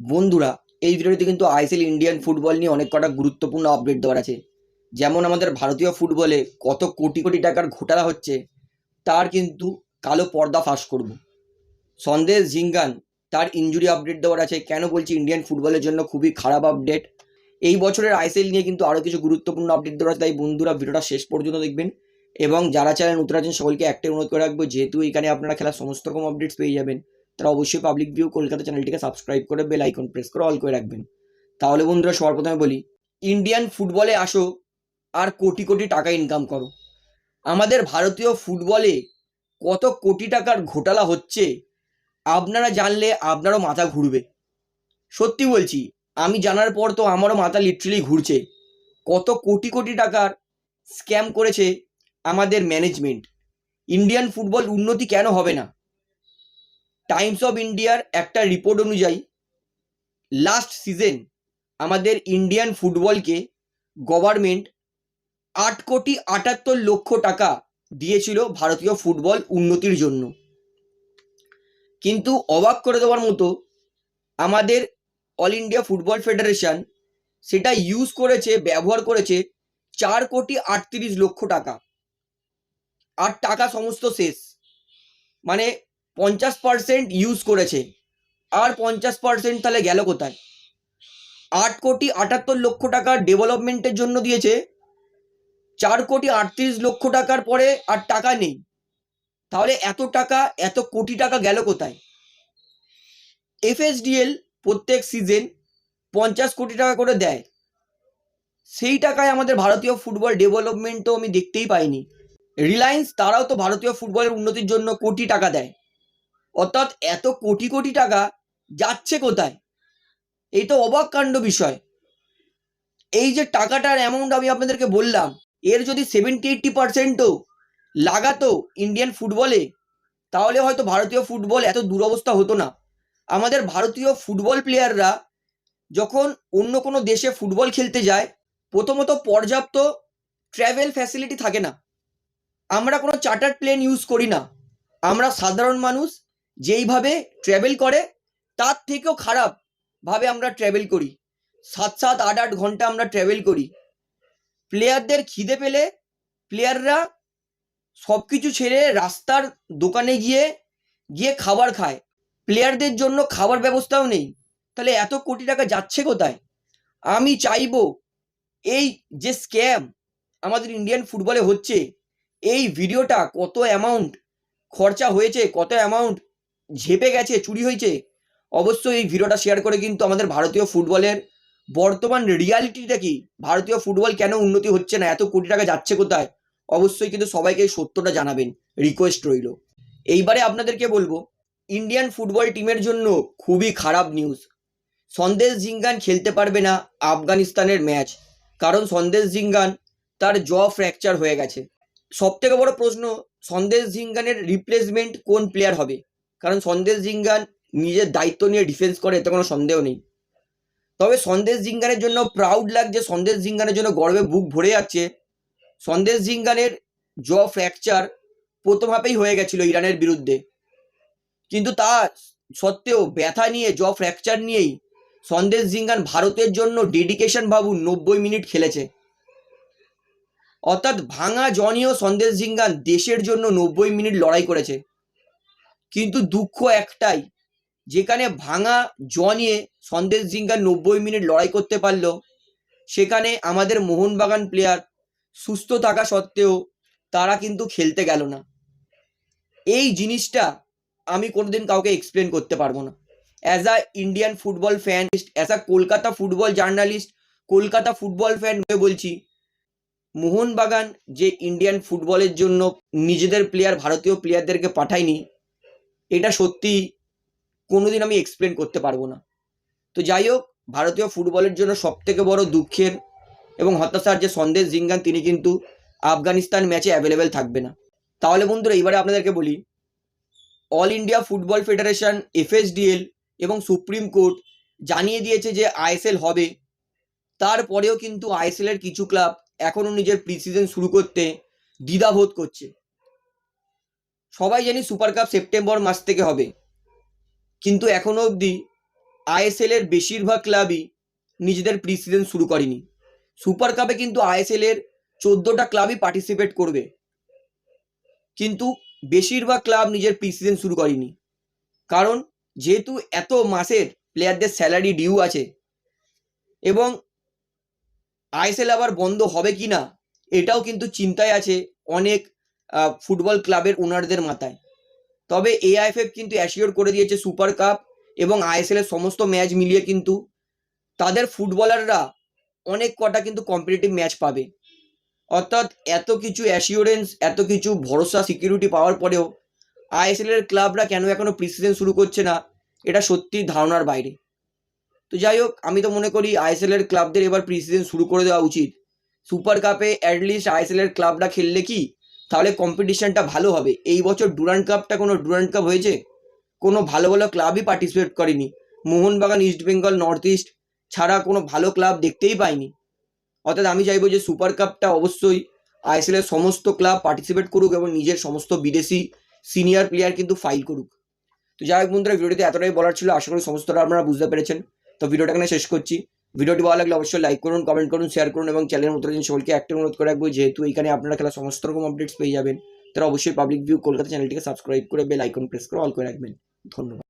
বন্ধুরা, এই ভিডিওতে কিন্তু আইসিএল ইন্ডিয়ান ফুটবল নিয়ে অনেক কটা গুরুত্বপূর্ণ আপডেট দেওয়ার আছে। যেমন আমাদের ভারতীয় ফুটবলে কত কোটি কোটি টাকার ঘোটালা হচ্ছে, তার কিন্তু কালো পর্দা ফাঁস করব। সন্দেশ জিঙ্গান তার ইঞ্জুরি আপডেট দেওয়ার আছে। কেন বলছি ইন্ডিয়ান ফুটবলের জন্য খুবই খারাপ আপডেট এই বছরের আইএসএল নিয়ে কিন্তু আরও কিছু গুরুত্বপূর্ণ আপডেট দেওয়ার আছে, তাই বন্ধুরা ভিডিওটা শেষ পর্যন্ত দেখবেন। এবং যারা চ্যানেল নতুন আছেন, সকলকে একটাই অনুরোধ করে রাখব, যেহেতু এখানে আপনারা খেলার সমস্ত রকম আপডেটস পেয়ে যাবেন। তারা অবশ্যই পাবলিক ভিউ কলকাতা চ্যানেলটিকে সাবস্ক্রাইব করে বেল আইকন প্রেস করে অল করে রাখবেন। তাহলে বন্ধুরা সবার প্রথমে বলি ইন্ডিয়ান ফুটবলে আসো, আর কোটি কোটি টাকা ইনকাম করো। আমাদের ভারতীয় ফুটবলে কত কোটি টাকার ঘোটালা হচ্ছে, আপনারা জানলে আপনারও মাথা ঘুরবে। সত্যি বলছি, আমি জানার পর তো আমারও মাথা লিটারেলি ঘুরছে। কত কোটি কোটি টাকার স্ক্যাম করেছে আমাদের ম্যানেজমেন্ট ইন্ডিয়ান ফুটবল উন্নতি কেন হবে না? টাইমস অফ ইন্ডিয়ার একটা রিপোর্ট অনুযায়ী লাস্ট সিজন আমাদের ইন্ডিয়ান ফুটবলকে গভর্নমেন্ট আট কোটি আটাত্তর লক্ষ টাকা দিয়েছিল ভারতীয় ফুটবল উন্নতির জন্য। কিন্তু অবাক করে দেওয়ার মতো আমাদের অল ইন্ডিয়া ফুটবল ফেডারেশন সেটা ইউজ করেছে, ব্যবহার করেছে চার কোটি আটত্রিশ লক্ষ টাকা। আর টাকা সমস্ত শেষ। মানে পঞ্চাশ পার্সেন্ট ইউজ করেছে। আর পঞ্চাশ পার্সেন্ট তাহলে গেল কোথায়? আট কোটি আটাত্তর লক্ষ টাকা ডেভেলপমেন্টের জন্য দিয়েছে। চার কোটি আটত্রিশ লক্ষ টাকার পরে আর টাকা নেই। তাহলে এত টাকা, এত কোটি টাকা গেল কোথায়? এফএসডিএল প্রত্যেক সিজন পঞ্চাশ কোটি টাকা করে দেয়। সেই টাকায় আমাদের ভারতীয় ফুটবল ডেভেলপমেন্ট তো আমি দেখতেই পাইনি। রিলায়েন্স তারাও তো ভারতীয় ফুটবলের উন্নতির জন্য কোটি টাকা দেয়। অর্থাৎ এত কোটি কোটি টাকা যাচ্ছে কোথায়? এই তো অবাক কাণ্ড বিষয়। এই যে টাকাটার অ্যামাউন্ট আমি আপনাদেরকে বললাম, এর যদি সেভেন্টি এইট্টি পার্সেন্টও লাগাতো ইন্ডিয়ান ফুটবলে তাহলে হয়তো ভারতীয় ফুটবল এত দুরবস্থা হতো না। আমাদের ভারতীয় ফুটবল প্লেয়াররা যখন অন্য কোনো দেশে ফুটবল খেলতে যায়, প্রথমত পর্যাপ্ত ট্র্যাভেল ফ্যাসিলিটি থাকে না। আমরা কোনো চার্টার প্লেন ইউজ করি না। আমরা সাধারণ মানুষ যেইভাবে ট্র্যাভেল করে, তার থেকেও খারাপ ভাবে আমরা ট্র্যাভেল করি। সাত সাত আট আট ঘণ্টা আমরা ট্র্যাভেল করি। প্লেয়ারদের খিদে পেলে প্লেয়াররা সব কিছু ছেড়ে রাস্তার দোকানে গিয়ে গিয়ে খাবার খায়। প্লেয়ারদের জন্য খাবার ব্যবস্থাও নেই। তাহলে এত কোটি টাকা যাচ্ছে কোথায়? আমি চাইব এই যে স্ক্যাম আমাদের ইন্ডিয়ান ফুটবলে হচ্ছে, এই ভিডিওটা কত অ্যামাউন্ট খরচা হয়েছে, কত অ্যামাউন্ট ঝেপে গেছে, চুরি হয়েছে। অবশ্যই এই ভিডিওটা শেয়ার করে কিন্তু আমাদের ভারতীয় ফুটবলের বর্তমান রিয়ালিটিটা কি? ভারতীয় ফুটবল কেন উন্নতি হচ্ছে না? এত কোটি টাকা যাচ্ছে কোথায়? অবশ্যই কিন্তু সবাইকে এই সত্যটা জানাবেন। রিকোয়েস্ট রইল। এইবারে আপনাদেরকে বলব ইন্ডিয়ান ফুটবল টিমের জন্য খুবই খারাপ নিউজ সন্দেশ জিঙ্গান খেলতে পারবে না আফগানিস্তানের ম্যাচ কারণ সন্দেশ জিঙ্গান তার জ ফ্র্যাকচার হয়ে গেছে। সব থেকে বড় প্রশ্ন, সন্দেশ জিঙ্গানের রিপ্লেসমেন্ট কোন প্লেয়ার হবে? কারণ সন্দেশ জিঙ্গান নিজের দায়িত্ব নিয়ে ডিফেন্স করে, এতে কোনো সন্দেহ নেই। তবে সন্দেশ জিঙ্গানের জন্য প্রাউড লাগছে, সন্দেশ জিঙ্গানের জন্য গর্বে বুক ভরে যাচ্ছে। সন্দেশ জিঙ্গানের জ ফ্র্যাকচার প্রথম হাফেই হয়ে গেছিল ইরানের বিরুদ্ধে। কিন্তু তা সত্ত্বেও ব্যথা নিয়ে জ ফ্র্যাকচার নিয়েই সন্দেশ জিঙ্গান ভারতের জন্য ডেডিকেশন ভাবুন নব্বই মিনিট খেলেছে। অর্থাৎ ভাঙা জনীয় সন্দেশ জিঙ্গান দেশের জন্য নব্বই মিনিট লড়াই করেছে। কিন্তু দুঃখ একটাই, যেখানে ভাঙা জ নিয়ে সন্দেশ জিঙ্গান নব্বই মিনিট লড়াই করতে পারল, সেখানে আমাদের মোহনবাগান প্লেয়ার সুস্থ থাকা সত্ত্বেও তারা কিন্তু খেলতে গেল না। এই জিনিসটা আমি কোনোদিন কাউকে এক্সপ্লেন করতে পারব না। As a Indian football fan as a Kolkata football journalist Kolkata football fan হয়ে বলছি, মোহনবাগান যে ইন্ডিয়ান ফুটবলের জন্য নিজেদের প্লেয়ার ভারতীয় প্লেয়ারদেরকে পাঠায়নি এটা সত্যি কোনোদিন আমি এক্সপ্লেন করতে পারব না। তো যাই হোক, ভারতীয় ফুটবলের জন্য সবথেকে বড় দুঃখের এবং হতাশার যে সন্দেশ জিঙ্গান, তিনি কিন্তু আফগানিস্তান ম্যাচে অ্যাভেলেবেল থাকবে না। তাহলে বন্ধুরা, এবারে আপনাদেরকে বলি All India Football Federation FSDL এবং সুপ্রিম কোর্ট জানিয়ে দিয়েছে যে আইএসএল হবে। তারপরেও কিন্তু আইএসএলের কিছু ক্লাব এখনও নিজের প্রিসিজন শুরু করতে দ্বিধাবোধ করছে। সবাই জানি সুপার কাপ সেপ্টেম্বর মাস থেকে হবে। কিন্তু এখনও অবধি আইএসএল এর বেশিরভাগ ক্লাবই নিজেদের প্রি সিজন শুরু করেনি। সুপার কাপে কিন্তু আইএসএল এর চোদ্দোটা ক্লাবই পার্টিসিপেট করবে। কিন্তু বেশিরভাগ ক্লাব নিজের প্রি সিজন শুরু করেনি। কারণ যেহেতু এত মাসের প্লেয়ারদের স্যালারি ডিউ আছে, এবং আইএসএল আবার বন্ধ হবে কি না এটাও কিন্তু চিন্তায় আছে অনেক ফুটবল ক্লাবের ওনারদের মাথায়। তবে এআইএফএফ কিন্তু অ্যাসিওর করে দিয়েছে সুপার কাপ এবং আইএসএল এর সমস্ত ম্যাচ মিলিয়ে কিন্তু তাদের ফুটবলাররা অনেক কটা কিন্তু কম্পিটিটিভ ম্যাচ পাবে। অর্থাৎ এত কিছু অ্যাসিওরেন্স এত কিছু ভরসা সিকিউরিটি পাওয়ার পরেও আইএসএল এর ক্লাবরা কেন এখনও প্রিসিজন শুরু করছে না, এটা সত্যি ধারণার বাইরে। তো যাই হোক, আমি তো মনে করি আইএসএল এর ক্লাবদের এবার প্রিসিজন শুরু করে দেওয়া উচিত। সুপার কাপে অ্যাটলিস্ট আইএসএল এর ক্লাবরা খেললে কি তাহলে কম্পিটিশনটা ভালো হবে। এই বছর ডুরান্ট কাপটা কোনো ডুরান্ট কাপ হয়েছে? কোনো ভালো ভালো ক্লাবই পার্টিসিপেট করেনি। Mohun Bagan East Bengal North East ছাড়া কোনো ভালো ক্লাব দেখতেই পাইনি। অর্থাৎ আমি চাইব যে সুপার কাপটা অবশ্যই আইএসএল এর সমস্ত ক্লাব পার্টিসিপেট করুক এবং নিজের সমস্ত বিদেশি সিনিয়র প্লেয়ার কিন্তু ফাইল করুক। তো যাই হোক বন্ধুরা, ভিডিওটিতে এতটাই বলার ছিল। আশা করি সমস্তটা আপনারা বুঝতে পেরেছেন। তো ভিডিওটা এখানে শেষ করছি। ভিডিওটি ভালো লাগলে অবশ্যই লাইক করুন কমেন্ট করুন শেয়ার করুন এবং চ্যানেলের মতো সকলকে একটা অনুরোধ করে রাখব, যেহেতু এখানে আপনারা খেলা সমস্ত রকম আপডেটস পেয়ে যাবেন, তারা অবশ্যই পাবলিক ভিউ কলকাতা চ্যানেলটিকে সাবস্ক্রাইব করে বেল আইকন প্রেস করে অল করে রাখবেন। ধন্যবাদ।